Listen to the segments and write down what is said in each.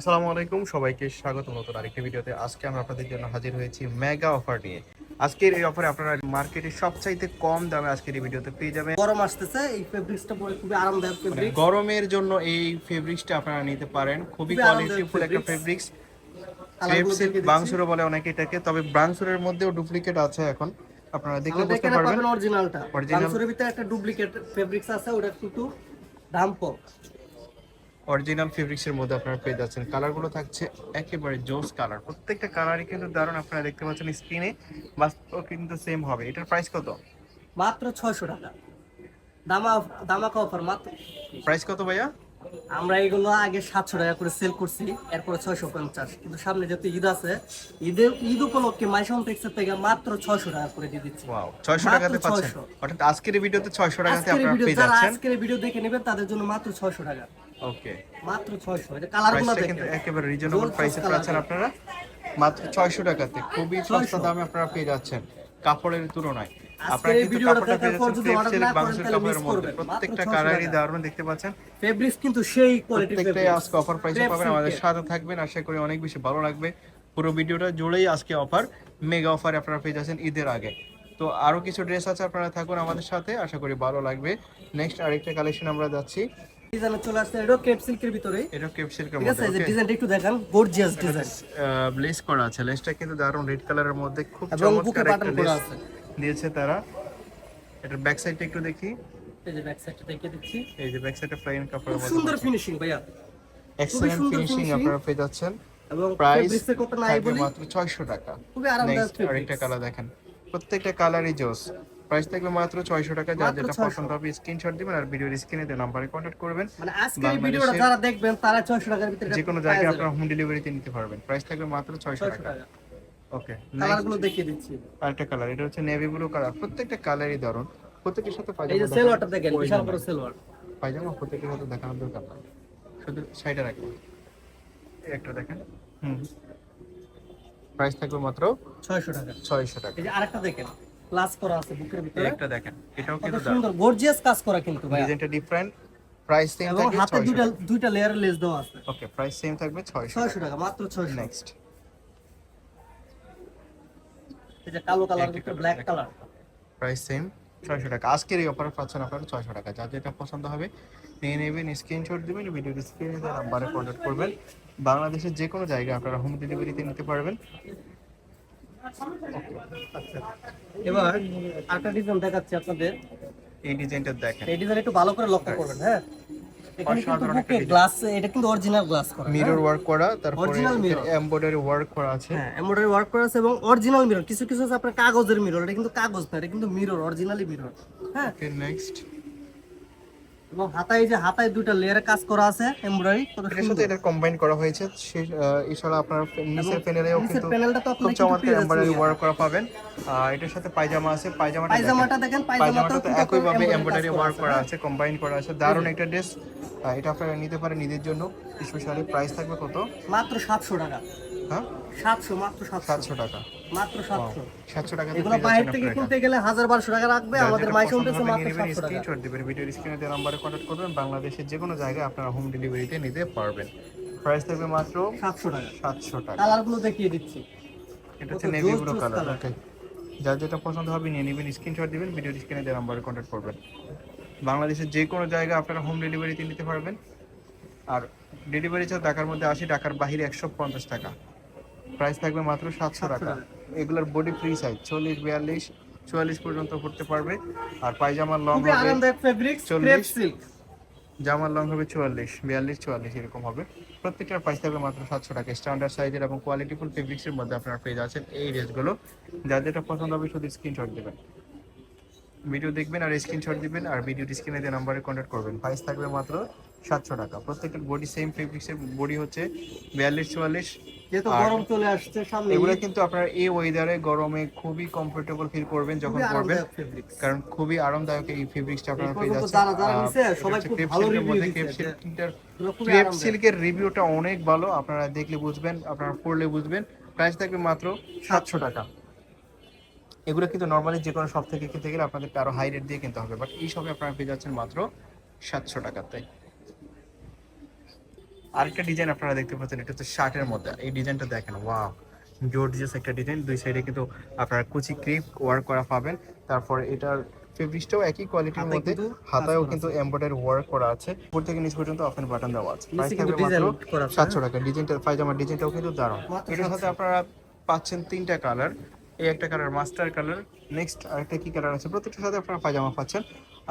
আসসালামু আলাইকুম সবাইকে স্বাগত নতুন আরেকটি ভিডিওতে। আজকে আমরা আপনাদের জন্য হাজির হয়েছি মেগা অফার নিয়ে। আজকের এই অফারে আপনারা মার্কেটে সবচাইতে কম দামে আজকের এই ভিডিওতে পেয়ে যাবেন। গরম আসতেছে এই ফেব্রিক্সটা পরে খুবই আরামদায়ক মানে ফেব্রিক গরমের জন্য এই ফেব্রিক্সটা আপনারা নিতে পারেন। খুবই আরামদায়ক কোয়ালিটিফুল একটা। ফেব্রিক্স বাংসুরও বলে অনেকে এটাকে তবে বাংসুরের মধ্যেও ডুপ্লিকেট আছে এখন। আপনারা দেখলে বুঝতে পারবেন। অরিজিনালটা। বাংসুরের ভিতরে একটা ডুপ্লিকেট ফেব্রিক্স আছে ওটা একটু দাম কম। অরিজিনাল ফেব্রিক্সের মধ্যে আপনারা পেয়ে যাচ্ছেন। কালারগুলো থাকছে একেবারে জোস কালার প্রত্যেকটা কালারই কিন্তু দারুণ আপনারা দেখতে পাচ্ছেন স্ক্রিনে বাস্তব কিন্তু সেম হবে। এটার প্রাইস কত? মাত্র ছয়শো টাকা। দামা দামাকা অফার মাত্র। প্রাইস কত ভাইয়া? আমরা এগুলো আগে সাতশো টাকা করে সেল করছি এরপরে ছয়শো পঞ্চাশ। কিন্তু সামনে যেহেতু ঈদ আছে ঈদের ঈদ উপলক্ষে মাইসন টেক্সের থেকে মাত্র ছয়শো টাকা করে দিয়ে দিচ্ছি। ওয়াও 600 মাত্র টাকাতে পাচ্ছেন অর্থাৎ আজকের ভিডিওতে 600 টাকাতে আপনারা পেয়ে যাচ্ছেন। আজকের ভিডিও দেখে নেবেন তাদের জন্য মাত্র ছয়শো টাকা। ওকে মাত্র ছয়শো এটা কালারগুলো প্রাইসটা দেখেন। একেবারে রিজনেবল প্রাইসে পাচ্ছেন আপনারা। মাত্র 600 টাকাতে খুবই সস্তা দামে আপনারা পেয়ে যাচ্ছেন কাপড়ের তুলনায়। আপনারা এই ভিডিওটা দেখার পর যদি order না করেন তাহলে কাপড়ের করবেন। প্রত্যেকটা কালারই দারুণ দেখতে পাচ্ছেন। ফেব্রিক্স কিন্তু সেই কোয়ালিটির প্রত্যেকটাই আজকে অফার প্রাইসে পাবেন। আমাদের সাথে থাকবেন। আশা করি অনেক বেশি ভালো লাগবে। পুরো ভিডিওটা জুড়েই আজকে অফার মেগা অফার আপনারা পেয়ে যাচ্ছেন ঈদের আগে। তো আরও কিছু ড্রেস আছে আপনারা থাকুন আমাদের সাথে। আশা করি ভালো লাগবে। নেক্সট আরেকটা কালেকশন আমরা যাচ্ছি। ডিজাইনে চলে আসছে এটা ক্রেপ সিল্কের ভিতরে। এটা কেপ সিল্কের ঠিক আছে মধ্যে এই যে okay? ডিজাইনটা একটু দেখান গর্জিয়াস ডিজাইন। লেস করা আছে। লেসটা কিন্তু দারুণ রেড কালারের মধ্যে খুব চমৎকার একটা লেস দিয়েছে তারা। এটার ব্যাক সাইডটা একটু দেখি। এই যে ব্যাক সাইডটা দেখিয়ে দিচ্ছি। এই যে ব্যাক সাইডটা প্লেন কাপড়ের মধ্যে সুন্দর ফিনিশিং ভাইয়া। এক্সেলেন্ট ফিনিশিং আপনারা পেয়ে যাচ্ছেন। এবং ফেব্রিক্সের কথা নাই বলি মাত্র 600 টাকা। খুবই আরামদায়ক নেক্সট আরেকটা কালার দেখেন। প্রত্যেকটা কালারই জোস। প্রাইস থাকবে মাত্র 600 টাকা মাত্র যেটা পছন্দ হবে স্ক্রিনশট দিবেন আর ভিডিওর স্ক্রিনে দেওয়া নাম্বারে কন্টাক্ট করবেন। মানে আজকের ভিডিওটা যারা দেখবেন তারা 600 টাকার ভিতরে যে কোনো জায়গায় আপনারা হোম ডেলিভারিতে নিতে পারবেন। প্রাইস থাকবে মাত্র 600 600 টাকা। ওকে কালারগুলো দেখিয়ে দিচ্ছি। আরেকটা কালার এটা হচ্ছে নেভি ব্লু কালার প্রত্যেকটা কালারই দারুণ। প্রত্যেকের সাথে এই যে দেখানো সেলোয়ারটা দেখেন বিশাল বড় নাই। সেলোয়ার পায়জামা প্রত্যেকের সাথে দেখানোর দরকার নাই। শুধু সাইডে রাখবেন একটা দেখেন। হুম। প্রাইস থাকবে মাত্র 600 টাকা। ছয়শো টাকা। এই যে আরেকটা দেখেন। ক্লাস করা আছে বুকের ভিতরে। একটা দেখেন এটাও কিন্তু সুন্দর গর্জিয়াস কাজ করা কিন্তু ভাই ডিজাইনটা ডিফারেন্ট প্রাইস সেম থাকবে হাতে দুইটা দুইটা লেয়ার লেস দেওয়া আছে। ওকে প্রাইস সেম থাকবে ছয়শো 600 টাকা। মাত্র 600 নেক্সট যে কালো কালার ভিতরে ব্ল্যাক কালার প্রাইস সেম ছয়শো টাকা। আজকের এই অফারে পাচ্ছেন আপনারা ছয়শো টাকা। যার যেটা পছন্দ হবে নিয়ে নেবেন স্ক্রিনশট দেবেন ভিডিওর স্ক্রিনে নাম্বারে কন্ট্যাক্ট করবেন। বাংলাদেশের যে কোনো জায়গায় আপনারা হোম ডেলিভারিতে নিতে পারবেন। এবার আরেকটা ডিজাইন দেখাচ্ছি আপনাদের। এই ডিজাইনটা দেখেন। এই ডিজাইন একটু ভালো করে লক্ষ্য করবেন হ্যাঁ? গ্লাস এটা কিন্তু অরিজিনাল গ্লাস করা মিরর ওয়ার্ক করা তারপরে mirror। এমব্রয়ডারি ওয়ার্ক করা আছে। হ্যাঁ এমব্রয়ডারি ওয়ার্ক করা আছে এবং অরিজিনাল মিরর কিছু কিছু আছে আপনার কাগজের মিরর এটা কিন্তু কাগজ না এটা কিন্তু মিরর অরিজিনালি মিরর হ্যাঁ? নেক্সট এবং হাতায় যে হাতায় দুইটা লেয়ারে কাজ করা আছে এমব্রয়ডারি এটার সাথে এটা কম্বাইন করা হয়েছে এছাড়া আপনার নিচের প্যানেলেও কিন্তু খুব চমৎকার এমব্রয়ডারি ওয়ার্ক করা পাবেন। আর এটার সাথে পায়জামা আছে পায়জামাটা পায়জামাটা দেখেন পায়জামাটা পায়জামাটাও তো একই ভাবে এমব্রয়ডারি ওয়ার্ক করা। আছে কম্বাইন করা আছে। দারুণ একটা ড্রেস এটা আপনারা নিতে পারেন নিজের জন্য স্পেশালি প্রাইস থাকবে কত? মাত্র সাতশো টাকা। হ্যাঁ? সাতশো মাত্র সাতশো। সাতশো টাকা। মাত্র সাতশো। সাতশো টাকা এগুলো বাইরে থেকে কিনতে গেলে হাজার বারোশো টাকা রাখবে আমাদের মাইশন মাত্র সাতশো টাকা দিবেন ভিডিওর স্ক্রিনে দেওয়া নাম্বারে কন্ট্যাক্ট করবেন বাংলাদেশের যে কোনো জায়গায় আপনারা হোম ডেলিভারিতে নিতে পারবেন প্রাইস থাকবে মাত্র সাতশো টাকা। সাতশো টাকা। কালারগুলো দেখিয়ে দিচ্ছি। এটা হচ্ছে কত নেভি ব্লু কালার ওকে যার যেটা পছন্দ হবে নিয়ে নেবেন স্ক্রিনশট দিবেন ভিডিওর স্ক্রিনে দেওয়া নাম্বারে কন্ট্যাক্ট করবেন। বাংলাদেশের যে কোনো জায়গায় আপনারা হোম ডেলিভারিতে নিতে পারবেন। আর ডেলিভারি চার্জ ঢাকার মধ্যে আসি ঢাকার বাহিরে একশো পঞ্চাশ টাকা। প্রাইস থাকবে মাত্র সাতশো টাকা। এগুলোর বডি ফ্রি সাইজ চল্লিশ বিয়াল্লিশ চুয়াল্লিশ পর্যন্ত করতে পারবে। আর পায়জামার লং হবে চল্লিশ। জামার লং হবে চুয়াল্লিশ বিয়াল্লিশ চুয়াল্লিশ এরকম হবে। প্রত্যেকটার প্রাইস থাকবে মাত্র সাতশো টাকা। স্ট্যান্ডার্ড সাইজের এবং কোয়ালিটিফুল ফেব্রিক্সের মধ্যে আপনারা পেয়ে যাচ্ছেন এই ড্রেসগুলো যার যেটা পছন্দ হবে শুধু স্ক্রিনশট দেবেন। ভিডিও দেখবেন আর স্ক্রিনশট দিবেন আর ভিডিও স্ক্রিনে দিয়ে নাম্বারে কন্ট্যাক্ট করবেন। প্রাইস থাকবে মাত্র সাতশো টাকা। প্রত্যেকটার বডি সেম ফেব্রিক্সের বডি হচ্ছে বিয়াল্লিশ চুয়াল্লিশ। যেহেতু গরম চলে আসছে সামনে এগুলো কিন্তু আপনারা এই ওয়েদারে গরমে খুবই কমফোর্টেবল ফিল করবেন যখন ফেব্রিক্স কারণ খুবই আরামদায়ক এই ফেব্রিক্সটা আপনারা পেয়ে যাচ্ছেন। ক্রেপ সিল্কের রিভিউটা অনেক ভালো। আপনারা দেখলে বুঝবেন আপনারা পড়লে বুঝবেন। প্রাইস থাকবে মাত্র সাতশো টাকা। এগুলো কিন্তু নর্মালি যে কোনো শপ থেকে কিনতে গেলে আপনাদেরকে আরও হাই রেট দিয়ে কিনতে হবে। বাট এই শপে আপনারা পেয়ে যাচ্ছেন মাত্র সাতশো টাকাতে আরেকটা ডিজাইন আপনারা দেখতে পাচ্ছেন এটা হচ্ছে শার্টের মধ্যে। এই ডিজাইনটা দেখেন ওয়াও জর্জিয়াস একটা ডিজাইন দুই সাইডে কিন্তু আপনারা কুচি ক্রিপ ওয়ার্ক করা পাবেন। তারপর এটার ফেব্রিক্সটাও একই কোয়ালিটির মধ্যে হাতায়ও কিন্তু এমব্রয়ডারি ওয়ার্ক করা আছে। উপর থেকে নিচ পর্যন্ত অপশন বাটন দেওয়া আছে। প্রাইস থাকবে ডিজাইন মাত্র করা আছে, সাতশো টাকা। ডিজাইনটা পায়জামার ডিজাইনটাও কিন্তু দারুণ। এটার সাথে আপনারা পাচ্ছেন তিনটা কালার এই একটা কালার মাস্টার কালার নেক্সট আরেকটা কি কালার আছে? প্রত্যেকটার সাথে আপনারা পায়জামা পাচ্ছেন।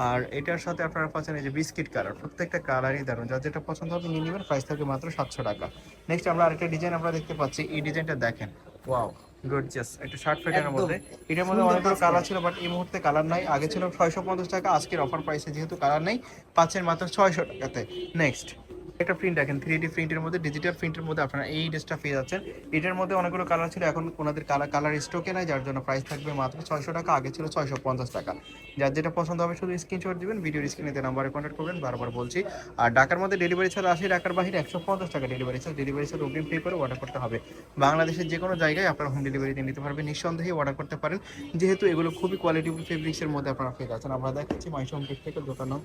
আর এটার সাথে আপনারা পাচ্ছেন এই যে বিস্কিট কালার প্রত্যেকটা কালারই দারুণ যা যেটা পছন্দ হবে নিয়ে নেবেন প্রাইস থাকবে মাত্র সাতশো টাকা। নেক্সট আমরা আরেকটা ডিজাইন আমরা দেখতে পাচ্ছি এই ডিজাইনটা দেখেন। ওয়াও গর্জিয়াস একটা শার্ট প্যাটার্নের মধ্যে। এটার মধ্যে অনেকগুলো কালার ছিল বাট এই মুহূর্তে কালার নাই। আগে ছিল ছয়শো পঞ্চাশ টাকা আজকের অফার প্রাইসে যেহেতু কালার নেই পাচ্ছেন মাত্র ছয়শো টাকাতে। নেক্সট একটা প্রিন্ট দেখেন থ্রি ডি প্রিন্টের মধ্যে ডিজিটাল প্রিন্টের মধ্যে আপনারা এই ড্রেসটা পেয়ে যাচ্ছেন। এটার মধ্যে অনেকগুলো কালার ছিল, এখন ওনাদের কালার কালার স্টকে নাই, যার জন্য প্রাইস থাকবে মাত্র ছয়শো টাকা, আগে ছিল ছয়শো পঞ্চাশ টাকা। যার যেটা পছন্দ হবে শুধু স্ক্রিনশট দিবেন ভিডিওর স্ক্রিনে নাম্বারে কন্ট্যাক্ট করবেন, বারবার বলছি। আর ঢাকার মধ্যে ডেলিভারি চার্জ আসে, ঢাকার বাইরে একশো পঞ্চাশ টাকা ডেলিভারি চার্জ ডেলিভারি চার্জ অগ্রিম পে করে অর্ডার করতে হবে। বাংলাদেশের যে কোনো জায়গায় আপনারা হোম ডেলিভারিতে নিতে পারবেন, নিঃসন্দেহে অর্ডার করতে পারেন। যেহেতু এগুলো খুবই কোয়ালিটিফুল ফেব্রিক্সের মধ্যে আপনারা পেয়ে যাচ্ছেন, আমরা দেখাচ্ছি মাইসোম থেকে দোকান নাম।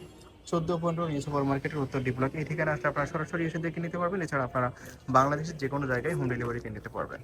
চোদ্দ, পনেরো নিউ সুপার মার্কেটের উত্তর ডিপ্লক এই ঠিকানা আসলে আপনারা সরাসরি এসে দেখে নিতে পারবেন। এছাড়া আপনারা বাংলাদেশের যে কোনো জায়গায় হোম ডেলিভারি কিনে নিতে পারবেন।